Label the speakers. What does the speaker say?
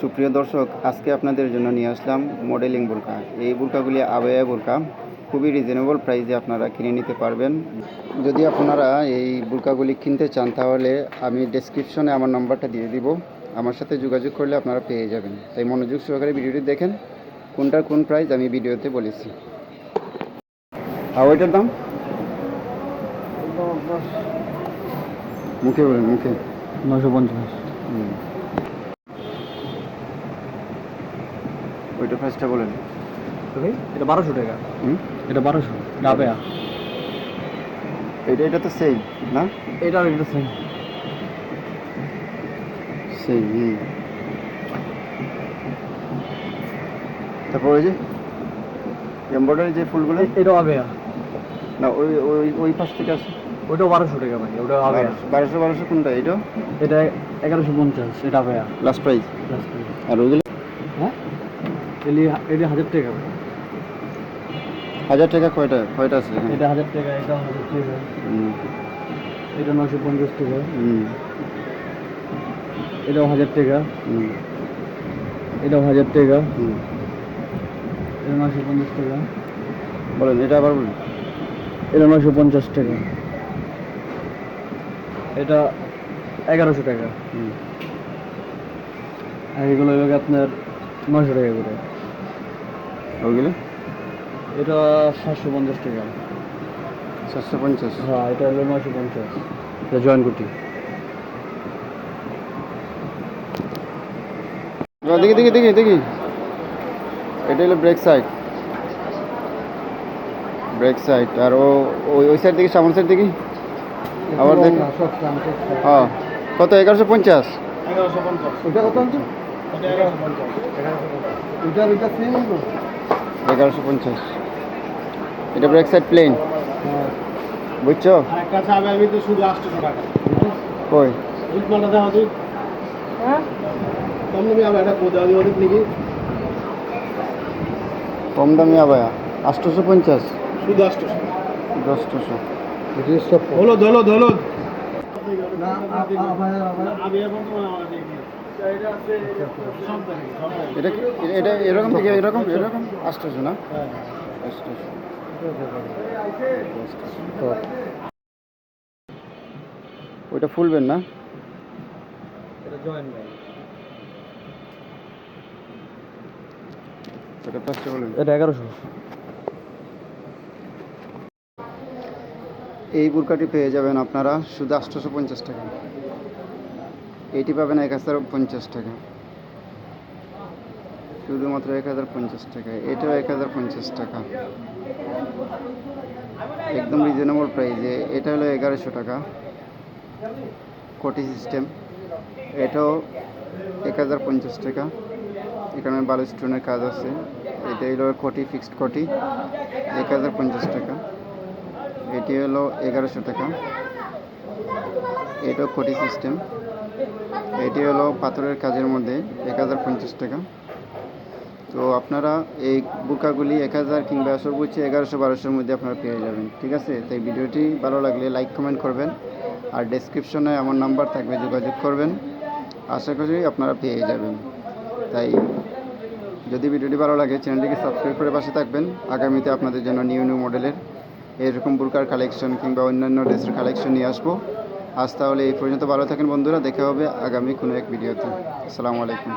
Speaker 1: সুপ্রিয় দর্শক আজকে আপনাদের জন্য নিয়ে আসলাম মডেলিং বোরকা এই বোরকাগুলি আবেয়া বোরকা খুবই রিজনেবল প্রাইসে আপনারা কিনে নিতে পারবেন। যদি আপনারা এই বোরকাগুলি কিনতে চান তাহলে আমি ডেসক্রিপশনে আমার নাম্বারটা দিয়ে দিব। আমার সাথে যোগাযোগ করলে আপনারা পেয়ে যাবেন। তাই মনোযোগ সহকারে ভিডিওটি দেখেন কোনটার কোন প্রাইস আমি ভিডিওতে বলেছি। আর ওইটার দাম? মুখে বলেন মুখে।
Speaker 2: নশো পঞ্চাশ।
Speaker 1: হুম। ওইটার প্রাইসটা বলেন
Speaker 2: এটা বারোশো টাকা। এটা বারোশো ডাবেয়া।
Speaker 1: এটা এটা তো সেম না?
Speaker 2: এটা এটা সেম
Speaker 1: সেম তারপর ওই যে এমব্রয়ডারি যে ফুলগুলো?
Speaker 2: এটাও আবেয়া
Speaker 1: না ওই ওই ওই পাশ থেকে আসে।
Speaker 2: ওইটাও বারোশো টাকা ভাই ওটা আবেয়া
Speaker 1: বারোশো বারোশো কোনটা এটা
Speaker 2: এটা এগারোশো পঞ্চাশ এটা আবেয়া
Speaker 1: লাস্ট প্রাইস। আর ওইগুলো?
Speaker 2: এলি এটা হাজার টাকা
Speaker 1: হাজার টাকা কয়টা কয়টা আছে?
Speaker 2: এটা হাজার টাকা এটাও হাজার টাকা। এটা নশো পঞ্চাশ টাকা। এটাও হাজার টাকা। এটাও হাজার টাকা। এটা নশো পঞ্চাশ টাকা।
Speaker 1: বলেন এটা আবার বলুন।
Speaker 2: এটা নশো পঞ্চাশ টাকা। এটা এগারোশো টাকা।
Speaker 1: হুম।
Speaker 2: আর এগুলো আপনার নশো টাকা করে।
Speaker 1: ওইগুলো
Speaker 2: এটা সাতশো পঞ্চাশ টাকা।
Speaker 1: সাতশো পঞ্চাশ?
Speaker 2: হ্যাঁ এটা হলো নশো পঞ্চাশ। এটা জয়েন কুটি
Speaker 1: দেখি দেখি দেখি দেখি। এটা হলো ব্রেক সাইড। Break side. আর ও ওই ওই সাইড দেখি সামনের সাইড দেখি। আবার দেখ। হ্যাঁ। কত এগারোশো পঞ্চাশ?
Speaker 2: এগারোশো পঞ্চাশ। ওইটা কত আনছো? এগারোশো পঞ্চাশ। ওইটা ওইটা সেম
Speaker 1: এগারোশো পঞ্চাশ। এটা ব্রেক সাইড প্লেন। বুঝছ? কই?
Speaker 2: কম দামি
Speaker 1: আবায়া। আটশোশো পঞ্চাশ।
Speaker 2: শুধু আটশোশো
Speaker 1: দশশোশো
Speaker 2: হলুদ হলুদ হলুদ
Speaker 1: এটা কি এটা এরকম থেকে এরকম এরকম? আটশোশো না? আটশোশো ওইটা ফুলবেন না?
Speaker 2: এটা এগারোশো।
Speaker 1: এই বুরকাটি পেয়ে যাবেন আপনারা শুধু আটশোশো পঞ্চাশ টাকা। এইটি পাবেন এক হাজার পঞ্চাশ টাকা। শুধুমাত্র এক হাজার পঞ্চাশ টাকা। এটাও এক হাজার পঞ্চাশ টাকা। একদম রিজনেবল প্রাইজে এটা হলো এগারোশো টাকা। কোটি সিস্টেম এটাও এক হাজার পঞ্চাশ টাকা। এখানে বালু স্টোনের কাজ আছে। এটা হলো কোটি ফিক্সড কোটি। এক হাজার পঞ্চাশ টাকা। এটি হলো এগারোশো টাকা। এটাও কোটি সিস্টেম এটি হলো পাথরের কাজের মধ্যে এক হাজার পঞ্চাশ টাকা। তো আপনারা এই বুকাগুলি এক হাজার কিংবা সর্বোচ্চ এগারোশো বারোশোর মধ্যে আপনারা পেয়ে যাবেন, ঠিক আছে? তাই ভিডিওটি ভালো লাগলে লাইক, কমেন্ট করবেন আর ডেসক্রিপশনে আমার নাম্বার থাকবে, যোগাযোগ করবেন। আশা করি আপনারা পেয়ে যাবেন। তাই যদি ভিডিওটি ভালো লাগে, চ্যানেলটিকে সাবস্ক্রাইব করে পাশে থাকবেন। আগামীতে আপনাদের জন্য নিউ নিউ মডেলের এরকম বুরকার কালেকশন কিংবা অন্যান্য ড্রেসের কালেকশন নিয়ে আসব। আজ তাহলে এই পর্যন্ত ভালো থাকেন বন্ধুরা, দেখা হবে আগামী কোনো এক ভিডিওতে। আসসালামু আলাইকুম।